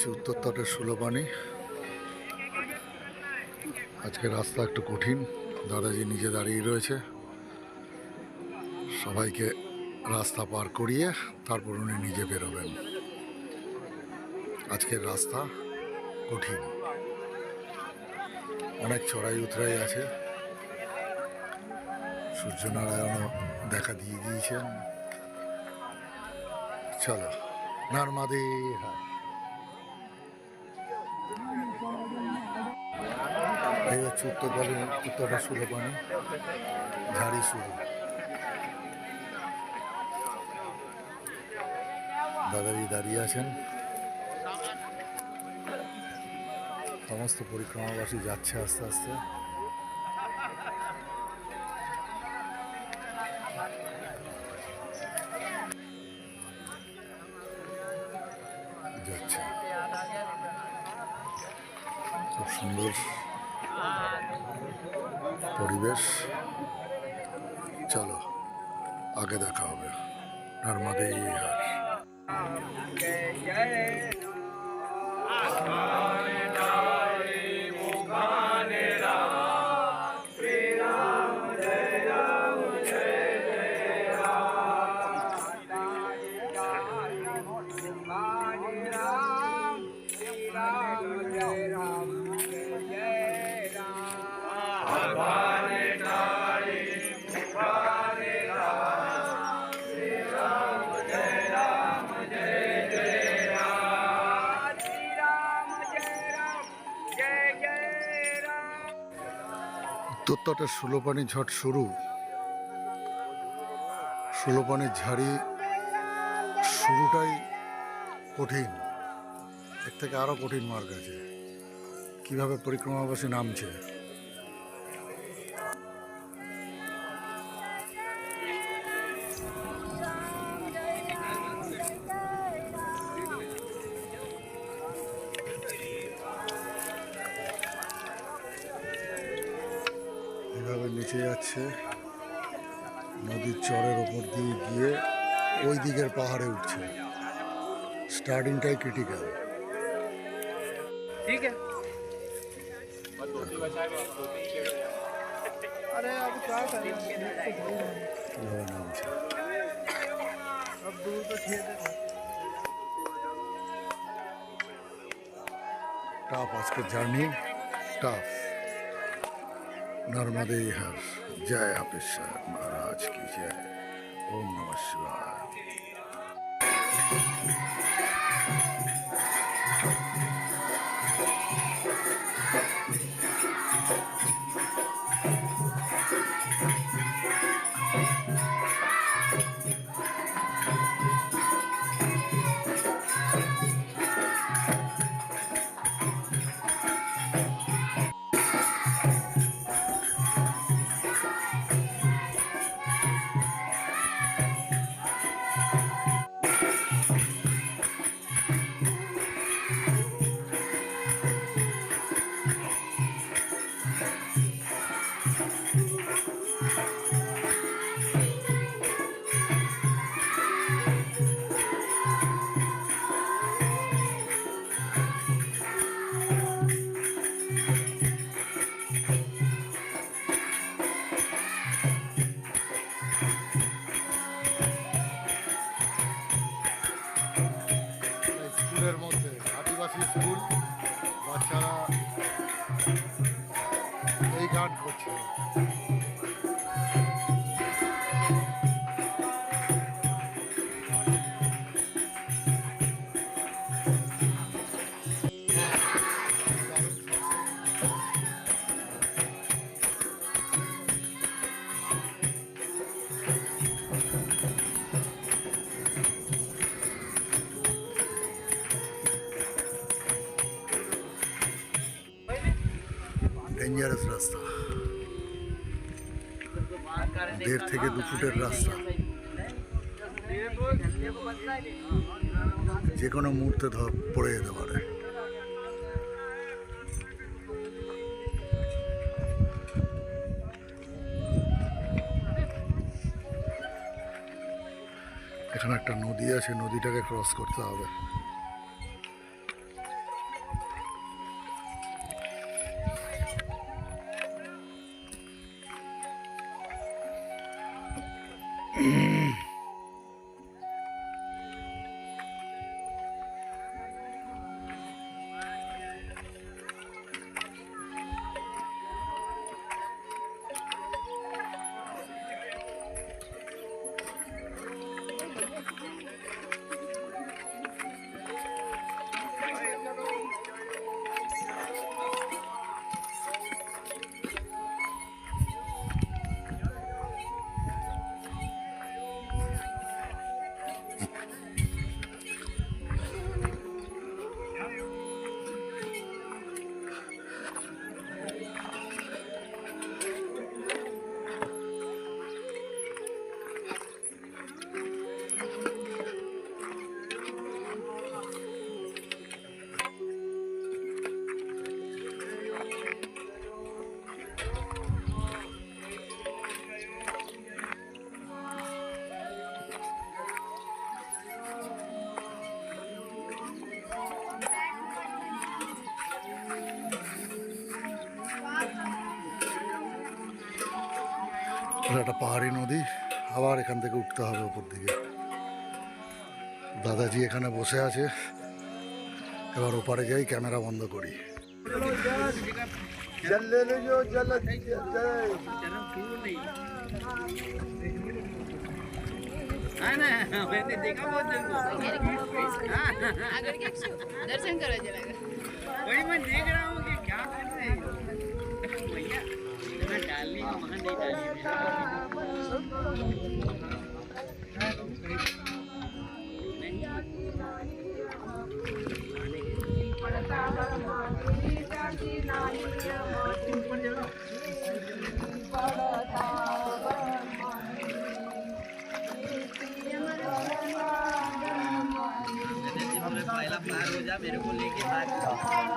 এই হচ্ছে উত্তরতটের সুলোপানি আজকে রাস্তা একটু কঠিন, দাদাজি নিজে দাঁড়িয়ে রয়েছে। সবাইকে রাস্তা পার করিয়ে তারপর উনি নিজে বেরোবেন। আজকের রাস্তা কঠিন। অনেক চড়াই উতরাই আছে। সূর্যনারায়ণও দেখা দিয়ে দিয়েছেন। চলো, নর্মাদে হায় এই হচ্ছে উত্তরপানি উত্তরটা সুলোপানি ঝাড়ি শুরু। দাদাজি দাঁড়িয়ে আছেন। সমস্ত পরিক্রমাবাসী যাচ্ছে আস্তে আস্তে। যাচ্ছে। খুব সুন্দর পরিবেশ। চলো আগে দেখা হবে। নর্মাদে হার উত্তরতটের ষোলোপানি ঝড় শুরু। ষোলোপানি ঝাড়ি শুরুটাই কঠিন। এর থেকে আরও কঠিন মার্গ আছে। কীভাবে পরিক্রমাবাসী নামছে? ওই দিকের পাহাড়ে উঠছে স্টার্টিংটাই ক্রিটিক্যাল ठीक है अरे अब क्या करें কিভাবে নামছে अब दूर तो खेत है টাফ আজকের জার্নি টাফ নর্মদে হর জয় হাফিজ সাহেব মহারাজ কি জয় ওম নমঃ শিবায় স্কুলের মধ্যে আদিবাসী স্কুল বাচ্চারা এই গান করছে। ডেঞ্জারাস রাস্তা। দেড় থেকে দু ফুটের রাস্তা। যে কোনো মুহূর্তে পড়ে যেতে পারে। এখানে একটা নদী আছে, নদীটাকে ক্রস করতে হবে। うん。ওখানে একটা পাহাড়ি নদী আবার এখান থেকে উঠতে হবে ওপর দিকে। দাদাজি এখানে বসে আছে এবার ওপারে যাই ক্যামেরা বন্ধ করি। দর্শন করা যায়। ওই মানে দেখ রা हूँ मेरे को लेके बात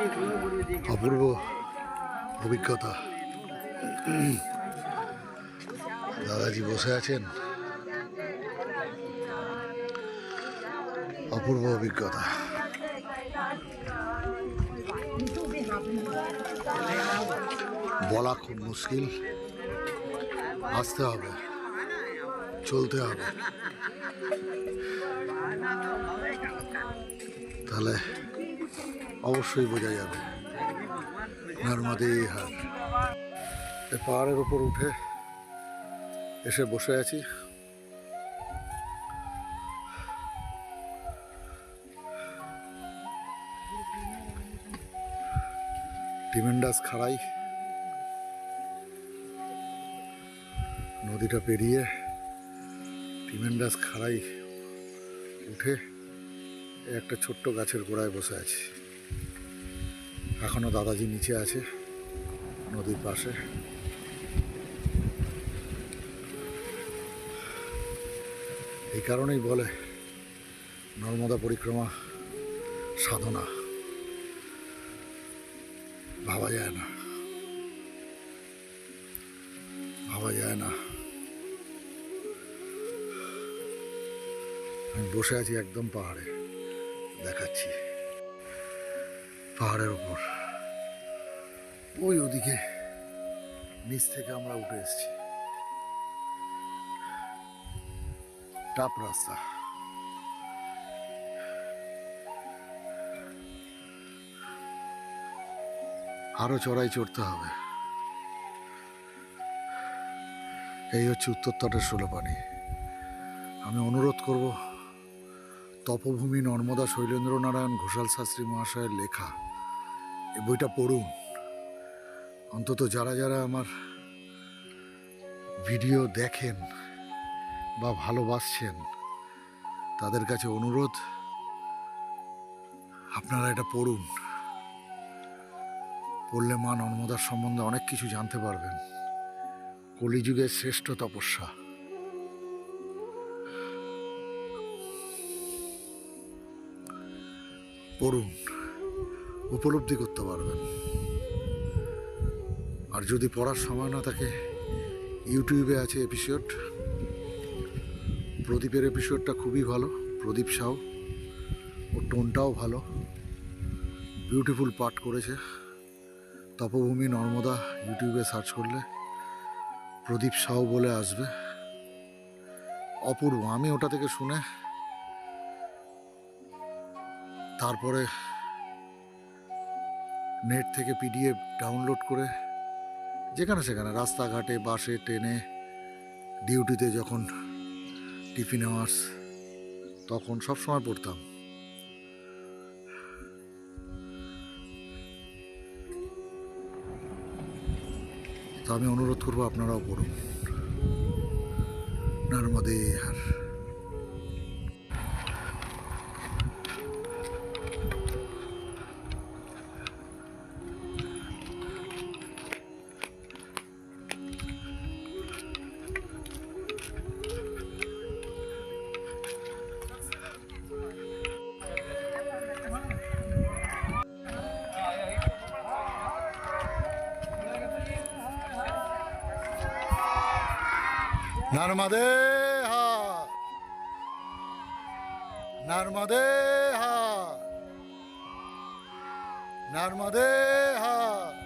অপূর্ব অভিজ্ঞতা। দাদাজি বসে আছেন। অপূর্ব অভিজ্ঞতা। বলা খুব মুশকিল। আসতে হবে। চলতে হবে। তাহলে অবশ্যই বোঝা যাবে। নর্মদে হার পাহাড়ের উপর উঠে এসে বসে আছি। টিমেন্ডাস খাড়াই। নদীটা পেরিয়ে টিমেন্ডাস খাড়াই উঠে একটা ছোট্ট গাছের গোড়ায় বসে আছি। এখনও দাদাজি নিচে আছে, নদীর পাশে। এই কারণেই বলে, নর্মদা পরিক্রমা সাধনা। ভাবা যায় না। ভাবা যায় না। আমি বসে আছি একদম পাহাড়ে, দেখাচ্ছি। পাহাড়ের উপর। ওই ওদিকে, নিচ থেকে আমরা উঠে এসেছি। টাপ রাস্তা। আরও চড়াই চড়তে হবে। এই হচ্ছে উত্তর তটের ষোলোপানি। আমি অনুরোধ করব, তপভূমি নর্মদা শৈলেন্দ্রনারায়ণ ঘোষাল শাস্ত্রী মহাশয়ের লেখা। এই বইটা পড়ুন। অন্তত যারা যারা আমার ভিডিও দেখেন বা ভালোবাসছেন, তাদের কাছে অনুরোধ, আপনারা এটা পড়ুন। পড়লে মা নর্মদার সম্বন্ধে অনেক কিছু জানতে পারবেন। কলিযুগের শ্রেষ্ঠ তপস্যা। পড়ুন। উপলব্ধি করতে পারবেন। আর যদি পড়ার সময় না থাকে, ইউটিউবে আছে এপিসোড প্রদীপের এপিসোডটা খুবই ভালো, প্রদীপ সাউ। ওর টোনটাও ভালো। বিউটিফুল পাঠ করেছে। তপভূমি নর্মদা ইউটিউবে সার্চ করলে প্রদীপ সাউ বলে আসবে। অপূর্ব। আমি ওটা থেকে শুনে তারপরে নেট থেকে পিডিএফ ডাউনলোড করে যেখানে সেখানে রাস্তাঘাটে, বাসে, ট্রেনে, ডিউটিতে যখন টিফিন আওয়ার্স, তখন সব সময় পড়তাম। তো আমি অনুরোধ করব আপনারাও পড়ুন। নর্মদে হার। なるまではなるまではなるまでは